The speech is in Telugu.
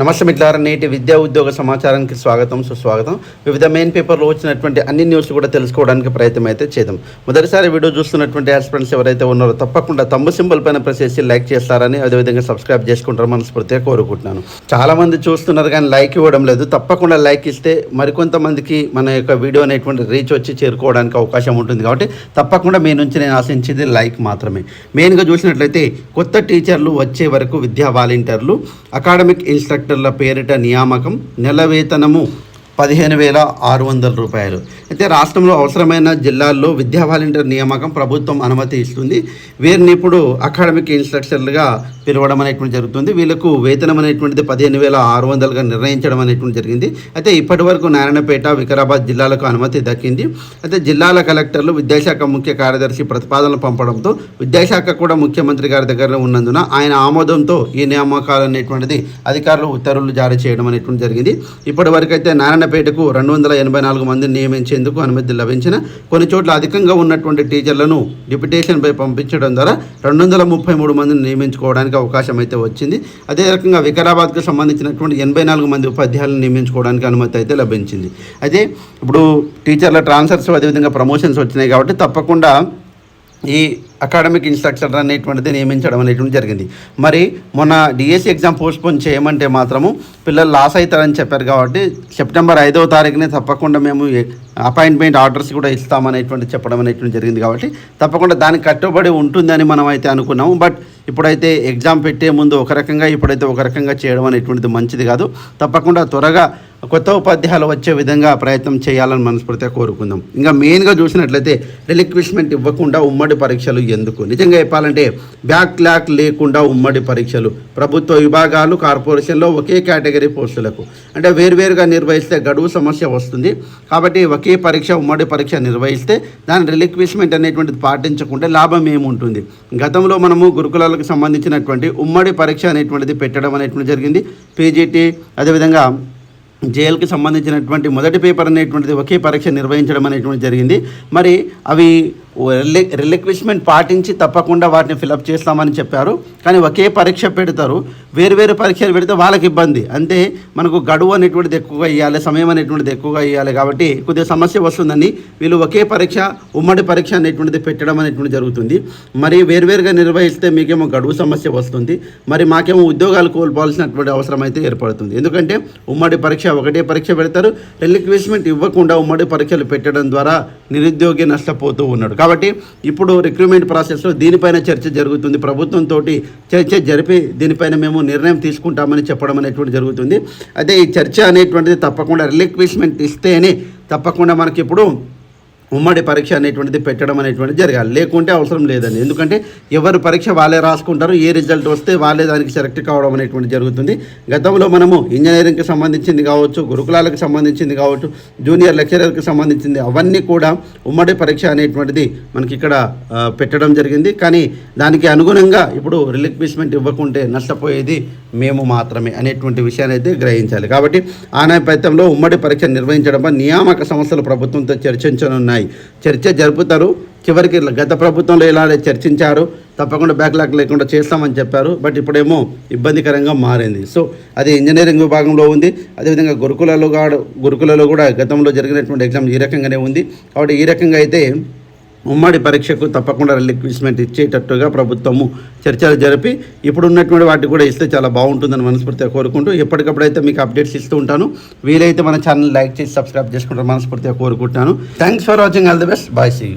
నమస్తే మిత్రులారా నేటి విద్యా ఉద్యోగ సమాచారానికి స్వాగతం సుస్వాగతం. వివిధ మెయిన్ పేపర్లో వచ్చినటువంటి అన్ని న్యూస్ కూడా తెలుసుకోవడానికి ప్రయత్నం అయితే చేద్దాం. మొదటిసారి వీడియో చూస్తున్నటువంటి ఆస్పిరెంట్స్ ఎవరైతే ఉన్నారో తప్పకుండా తమ్ము సింబల్ పైన ప్రెస్ చేసి లైక్ చేస్తారని అదేవిధంగా సబ్స్క్రైబ్ చేసుకుంటారు మనస్ఫూర్తిగా కోరుకుంటున్నాను. చాలామంది చూస్తున్నారు కానీ లైక్ ఇవ్వడం లేదు. తప్పకుండా లైక్ ఇస్తే మరికొంతమందికి మన యొక్క వీడియో అనేటువంటి రీచ్ వచ్చి చేరుకోవడానికి అవకాశం ఉంటుంది కాబట్టి తప్పకుండా మీ నుంచి నేను ఆశించేది లైక్ మాత్రమే. మెయిన్గా చూసినట్లయితే కొత్త టీచర్లు వచ్చే వరకు విద్యా వాలంటీర్లు అకాడమిక్ ఇన్స్ట్రక్టర్ల పేరిట నియామకం నెల వేతనము పదిహేను వేల ఆరు వందల రూపాయలు. అయితే రాష్ట్రంలో అవసరమైన జిల్లాల్లో విద్యా వాలంటీర్ నియామకం ప్రభుత్వం అనుమతి ఇస్తుంది. వీరిని ఇప్పుడు అకాడమిక్ ఇన్స్ట్రక్టర్లుగా పిలవడం అనేటువంటి జరుగుతుంది. వీళ్ళకు వేతనం అనేటువంటిది పదిహేను వేల ఆరు వందలుగా నిర్ణయించడం అనేటువంటి జరిగింది. అయితే ఇప్పటి వరకు నారాయణపేట వికారాబాద్ జిల్లాలకు అనుమతి దక్కింది. అయితే జిల్లాల కలెక్టర్లు విద్యాశాఖ ముఖ్య కార్యదర్శి ప్రతిపాదనలు పంపడంతో విద్యాశాఖ కూడా ముఖ్యమంత్రి గారి దగ్గర ఉన్నందున ఆయన ఆమోదంతో ఈ నియామకాలు అనేటువంటిది అధికారులు ఉత్తర్వులు జారీ చేయడం అనేటువంటి జరిగింది. ఇప్పటి వరకు అయితే నారాయణపేటకు రెండు వందల ఎనభై నాలుగు మందిని నియమించేందుకు అనుమతి లభించిన కొన్ని చోట్ల అధికంగా ఉన్నటువంటి టీచర్లను డిప్యుటేషన్పై పంపించడం ద్వారా రెండు వందల ముప్పై మూడు మందిని నియమించుకోవడానికి అవకాశం అయితే వచ్చింది. అదే రకంగా వికారాబాద్కు సంబంధించినటువంటి ఎనభై నాలుగు మంది ఉపాధ్యాయులను నియమించుకోవడానికి అనుమతి అయితే లభించింది. అయితే ఇప్పుడు టీచర్ల ట్రాన్స్ఫర్స్ అదేవిధంగా ప్రమోషన్స్ వచ్చినాయి కాబట్టి తప్పకుండా ఈ అకాడమిక్ ఇన్స్ట్రక్టర్ అనేటువంటిది నియమించడం అనేటువంటి జరిగింది. మరి మొన్న డిఎస్సి ఎగ్జామ్ పోస్ట్పోన్ చేయమంటే మాత్రము పిల్లలు లాస్ అవుతారని చెప్పారు కాబట్టి సెప్టెంబర్ ఐదవ తారీఖునే తప్పకుండా మేము అపాయింట్మెంట్ ఆర్డర్స్ కూడా ఇస్తామనేటువంటి చెప్పడం అనేటువంటి జరిగింది కాబట్టి తప్పకుండా దానికి కట్టుబడి ఉంటుందని మనం అయితే అనుకున్నాము. బట్ ఇప్పుడైతే ఎగ్జామ్ పెట్టే ముందు ఒక రకంగా ఇప్పుడైతే ఒక రకంగా చేయడం అనేటువంటిది మంచిది కాదు. తప్పకుండా త్వరగా కొత్త ఉపాధ్యాయులు వచ్చే విధంగా ప్రయత్నం చేయాలని మనస్ఫూర్తిగా కోరుకుందాం. ఇంకా మెయిన్గా చూసినట్లయితే రిలిక్విష్మెంట్ ఇవ్వకుండా ఉమ్మడి పరీక్షలు ఎందుకు? నిజంగా చెప్పాలంటే బ్యాక్ క్లాక్ లేకుండా ఉమ్మడి పరీక్షలు ప్రభుత్వ విభాగాలు కార్పొరేషన్లో ఒకే కేటగిరీ పోస్టులకు అంటే వేరువేరుగా నిర్వహిస్తే గడువు సమస్య వస్తుంది. కాబట్టి ఒకే పరీక్ష ఉమ్మడి పరీక్ష నిర్వహిస్తే దాని రిలిక్విష్మెంట్ అనేటువంటిది పాటించకుంటే లాభం ఏముంటుంది? గతంలో మనము గురుకులాలకు సంబంధించినటువంటి ఉమ్మడి పరీక్ష అనేటువంటిది పెట్టడం అనేటువంటి జరిగింది. పీజీటీ అదేవిధంగా జేఎల్కి సంబంధించినటువంటి మొదటి పేపర్ అనేటువంటిది ఒకే పరీక్ష నిర్వహించడం అనేటువంటి జరిగింది. మరి అవి రిలిక్విష్మెంట్ పాటించి తప్పకుండా వాటిని ఫిలప్ చేస్తామని చెప్పారు. కానీ ఒకే పరీక్ష పెడతారు. వేరు వేరు పరీక్షలు పెడితే వాళ్ళకి ఇబ్బంది. అంటే మనకు గడువు అనేటువంటిది ఎక్కువగా ఇవ్వాలి సమయం అనేటువంటిది ఎక్కువగా ఇవ్వాలి కాబట్టి కొద్దిగా సమస్య వస్తుందని వీళ్ళు ఒకే పరీక్ష ఉమ్మడి పరీక్ష అనేటువంటిది పెట్టడం అనేటువంటిది జరుగుతుంది. మరి వేరువేరుగా నిర్వహిస్తే మీకేమో గడువు సమస్య వస్తుంది. మరి మాకేమో ఉద్యోగాలు కోల్పోవాల్సినటువంటి అవసరం అయితే ఏర్పడుతుంది. ఎందుకంటే ఉమ్మడి పరీక్ష ఒకటే పరీక్ష పెడతారు. రిలిక్విష్మెంట్ ఇవ్వకుండా ఉమ్మడి పరీక్షలు పెట్టడం ద్వారా నిరుద్యోగి నష్టపోతూ ఉన్నాడు. కాబట్టి ఇప్పుడు రిక్రూట్మెంట్ ప్రాసెస్లో దీనిపైన చర్చ జరుగుతుంది. ప్రభుత్వంతో చర్చ జరిపి దీనిపైన మేము నిర్ణయం తీసుకుంటామని చెప్పడం అనేటువంటి జరుగుతుంది. అయితే ఈ చర్చ అనేటువంటిది తప్పకుండా రిలిక్విష్మెంట్ ఇస్తేనే తప్పకుండా మనకి ఇప్పుడు ఉమ్మడి పరీక్ష అనేటువంటిది పెట్టడం అనేటువంటిది జరగాలి. లేకుంటే అవసరం లేదండి. ఎందుకంటే ఎవరు పరీక్ష వాళ్ళే రాసుకుంటారు ఏ రిజల్ట్ వస్తే వాళ్ళే దానికి సెలెక్ట్ కావడం అనేటువంటి జరుగుతుంది. గతంలో మనము ఇంజనీరింగ్కి సంబంధించింది కావచ్చు గురుకులాలకు సంబంధించింది కావచ్చు జూనియర్ లెక్చరర్కి సంబంధించింది అవన్నీ కూడా ఉమ్మడి పరీక్ష అనేటువంటిది మనకి ఇక్కడ పెట్టడం జరిగింది. కానీ దానికి అనుగుణంగా ఇప్పుడు రిలిక్విష్మెంట్ ఇవ్వకుంటే నష్టపోయేది మేము మాత్రమే అనేటువంటి విషయాన్ని అయితే గ్రహించాలి. కాబట్టి ఆ నేపథ్యంలో ఉమ్మడి పరీక్ష నిర్వహించడంపై నియామక సంస్థలు ప్రభుత్వంతో చర్చించనున్నాయి. చర్చ జరుపుతారు. చివరికి గత ప్రభుత్వంలో ఇలానే చర్చించారు. తప్పకుండా బ్యాక్లాగ్ లేకుండా చేస్తామని చెప్పారు. బట్ ఇప్పుడేమో ఇబ్బందికరంగా మారింది. సో అది ఇంజనీరింగ్ విభాగంలో ఉంది. అదేవిధంగా గురుకులలో కూడా గురుకులలో కూడా గతంలో జరిగినటువంటి ఎగ్జామ్ ఈ రకంగానే ఉంది. కాబట్టి ఈ రకంగా అయితే ఉమ్మడి పరీక్షకు తప్పకుండా రిలిక్విష్మెంట్ ఇచ్చేటట్టుగా ప్రభుత్వము చర్చలు జరిపి ఇప్పుడు ఉన్నటువంటి వాటికి కూడా ఇస్తే చాలా బాగుంటుందని మనస్ఫూర్తిగా కోరుకుంటూ ఎప్పటికప్పుడు అయితే మీకు అప్డేట్స్ ఇస్తూ ఉంటాను వీలైతే మన ఛానల్ లైక్ చేసి సబ్స్క్రైబ్ చేసుకుంటారు మనస్ఫూర్తిగా కోరుకుంటున్నాను. Thanks for watching all the best bye see